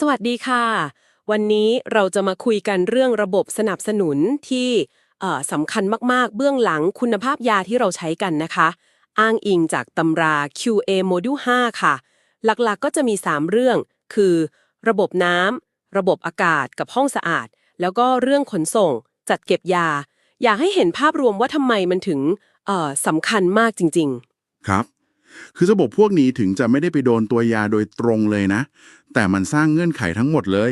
สวัสดีค่ะ วันนี้เราจะมาคุยกันเรื่องระบบสนับสนุนที่สำคัญมากๆ เบื้องหลังคุณภาพยาที่เราใช้กันนะคะ อ้างอิงจากตำรา QA Module 5 ค่ะ หลักๆก็จะมี 3 เรื่อง คือ ระบบน้ำระบบอากาศกับห้องสะอาด แล้วก็เรื่องขนส่ง จัดเก็บยา อยากให้เห็นภาพรวมว่าทำไมมันถึงสำคัญมากจริง ๆ ครับ คือระบบพวกนี้ถึงจะไม่ได้ไปโดนตัวยาโดยตรงเลยนะ แต่มันสร้างเงื่อนไขทั้งหมดเลย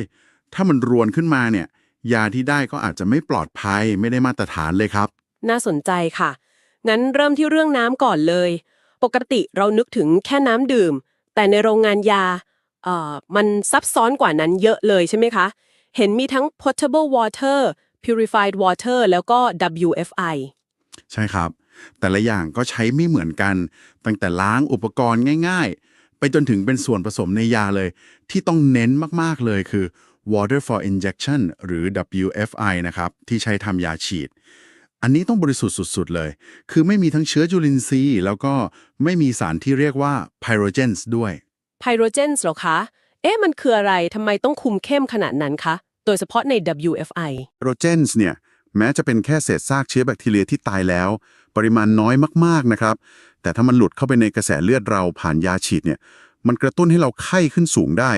ถ้ามันรวนขึ้นมาเนี่ย ยาที่ได้ก็อาจจะไม่ปลอดภัยไม่ได้มาตรฐานเลยครับ น่าสนใจค่ะ งั้นเริ่มที่เรื่องน้ำก่อนเลย ปกติเรานึกถึงแค่น้ำดื่ม แต่ในโรงงานยาเอ่อมันซับซ้อนกว่านั้นเยอะเลยใช่ไหมคะ เห็นมีทั้ง potable water purified water แล้วก็ WFI ใช่ครับ แต่ละอย่างก็ใช้ไม่เหมือนกัน ตั้งแต่ล้างอุปกรณ์ง่าย ๆ ไปจนถึงเป็นส่วนผสมในยาเลย ที่ต้องเน้นมากๆเลยคือ water for injection หรือ WFI นะครับ ที่ใช้ทำยาฉีด อันนี้ต้องบริสุทธิ์สุด ๆ เลย คือไม่มีทั้งเชื้อจุลินทรีย์ แล้วก็ไม่มีสารที่เรียกว่า pyrogens ด้วย pyrogens เหรอคะ เอ๊ะ มันคืออะไรทำไมต้องคุมเข้มขนาดนั้นคะ โดยเฉพาะใน WFI โรเจนส์เนี่ย แม้จะเป็นแค่เศษซากเชื้อแบคทีเรียที่ตายแล้ว ปริมาณน้อยมากๆนะครับ แต่ถ้ามันหลุดเข้าไปในกระแสเลือดเราผ่านยาฉีดเนี่ย มันกระตุ้นให้เราไข้ขึ้นสูงได้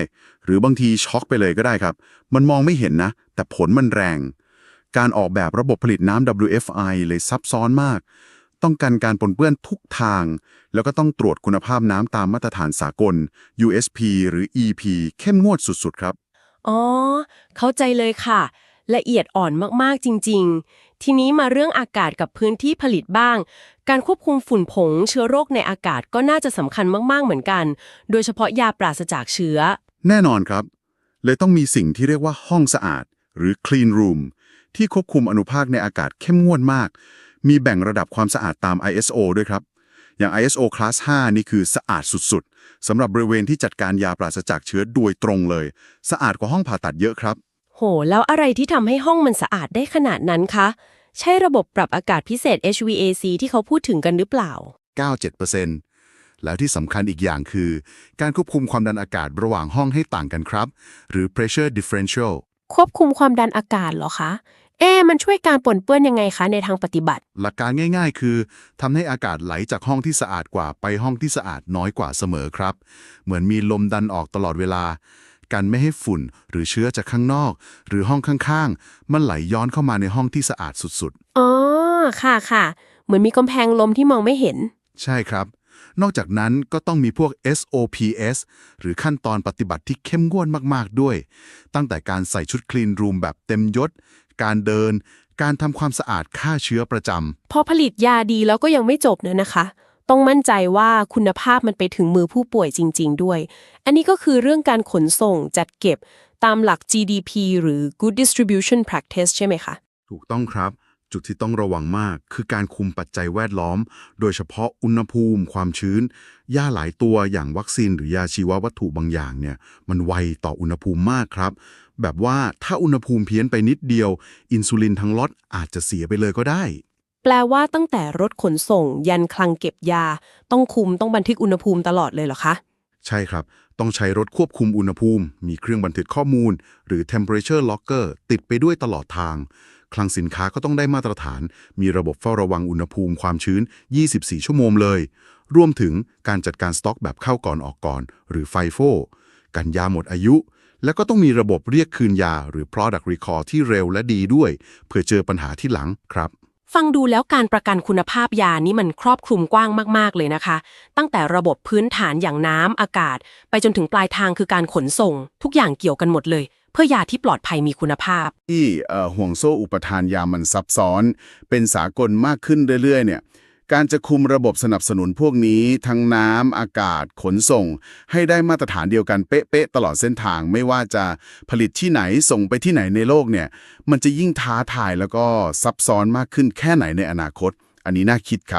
หรือบางทีช็อกไปเลยก็ได้ครับ มันมองไม่เห็นนะ แต่ผลมันแรง การออกแบบระบบผลิตน้ำ WFI เลยซับซ้อนมาก ต้องการการปนเปื้อนทุกทาง แล้วก็ต้องตรวจคุณภาพน้ำตามมาตรฐานสากล USP หรือ EP เข้มงวดสุดๆครับ อ๋อ เข้าใจเลยค่ะ ละเอียดอ่อนมากๆจริง ๆ ทีนี้มาเรื่องอากาศกับพื้นที่ผลิตบ้าง การควบคุมฝุ่นผงเชื้อโรคในอากาศก็น่าจะสำคัญมากๆเหมือนกัน โดยเฉพาะยาปราศจากเชื้อ แน่นอนครับ เลยต้องมีสิ่งที่เรียกว่าห้องสะอาด หรือ clean room ที่ควบคุมอนุภาคในอากาศเข้มงวดมาก มีแบ่งระดับความสะอาดตาม ISO ด้วยครับ อย่าง ISO Class 5 นี่คือสะอาดสุดๆสำหรับบริเวณที่จัดการยาปราศจากเชื้อโดยตรงเลย สะอาดกว่าห้องผ่าตัดเยอะครับ โห แล้วอะไรที่ทำให้ห้องมันสะอาดได้ขนาดนั้นคะ ใช่ระบบปรับอากาศพิเศษ HVAC ที่เขาพูดถึงกันหรือเปล่า 97%แล้วที่สำคัญอีกอย่างคือ การควบคุมความดันอากาศระหว่างห้องให้ต่างกันครับ หรือ pressure differential ควบคุมความดันอากาศเหรอคะ เอ๊ะมันช่วยการปนเปื้อนยังไงคะในทางปฏิบัติ หลักการง่ายๆ คือทำให้อากาศไหลจากห้องที่สะอาดกว่าไปห้องที่สะอาดน้อยกว่าเสมอครับ เหมือนมีลมดันออกตลอดเวลา กันไม่ให้ฝุ่นหรือเชื้อจากข้างนอก หรือห้องข้างๆ มันไหลย้อนเข้ามาในห้องที่สะอาดสุดอ๋อ ค่ะค่ะ เหมือนมีกำแพงลมที่มองไม่เห็นๆใช่ครับ นอกจากนั้นก็ต้องมีพวก SOPS หรือขั้นตอนปฏิบัติที่เข้มงวดมากๆด้วย ตั้งแต่การใส่ชุดคลีนรูมแบบเต็มยศ การเดิน การทำความสะอาดฆ่าเชื้อประจำพอผลิตยาดีแล้วก็ยังไม่จบเนยนะคะ ต้องมั่นใจว่าคุณภาพมันไปถึงมือผู้ป่วยจริง ๆ ด้วย อันนี้ก็คือเรื่องการขนส่งจัดเก็บตามหลัก GDP หรือ Good Distribution Practice ใช่ไหมคะ ถูกต้องครับ จุดที่ต้องระวังมาก คือการคุมปัจจัยแวดล้อม โดยเฉพาะอุณหภูมิ ความชื้นยาหลายตัวอย่างวัคซีนหรือยาชีววัตถุบางอย่างเนี่ยมันไวต่ออุณหภูมิมากครับ แบบว่าถ้าอุณหภูมิเพี้ยนไปนิดเดียว อินซูลินทั้งล็อตอาจจะเสียไปเลยก็ได้ แปลว่าตั้งแต่รถขนส่ง ยันคลังเก็บยา ต้องคุมต้องบันทึกอุณหภูมิตลอดเลยเหรอคะ ใช่ครับ ต้องใช้รถควบคุมอุณหภูมิ มีเครื่องบันทึกข้อมูล หรือ temperature locker ติดไปด้วยตลอดทาง คลังสินค้าก็ต้องได้มาตรฐาน มีระบบเฝ้าระวังอุณหภูมิความชื้น 24 ชั่วโมงเลย รวมถึงการจัดการสต็อกแบบเข้าก่อนออกก่อน หรือ FIFO กันยาหมดอายุ แล้วก็ต้องมีระบบเรียกคืนยาหรือ product recall ที่เร็วและดีด้วย เพื่อเจอปัญหาที่หลังครับ ฟังดูแล้วการประกันคุณภาพยานี้มันครอบคลุมกว้างมาก ๆ เลยนะคะ ตั้งแต่ระบบพื้นฐานอย่างน้ำอากาศ ไปจนถึงปลายทางคือการขนส่ง ทุกอย่างเกี่ยวกันหมดเลย เพื่อยาที่ปลอดภัยมีคุณภาพ ที่เอ่อห่วงโซ่อุปทานยามันซับซ้อน เป็นสากลมากขึ้นเรื่อยๆเนี่ย การจะคุมระบบสนับสนุนพวกนี้ ทั้งน้ำอากาศขนส่ง ให้ได้มาตรฐานเดียวกันเป๊ะๆตลอดเส้นทาง ไม่ว่าจะผลิตที่ไหนส่งไปที่ไหนในโลกเนี่ย มันจะยิ่งท้าทายแล้วก็ซับซ้อนมากขึ้นแค่ไหนในอนาคต อันนี้น่าคิดครับ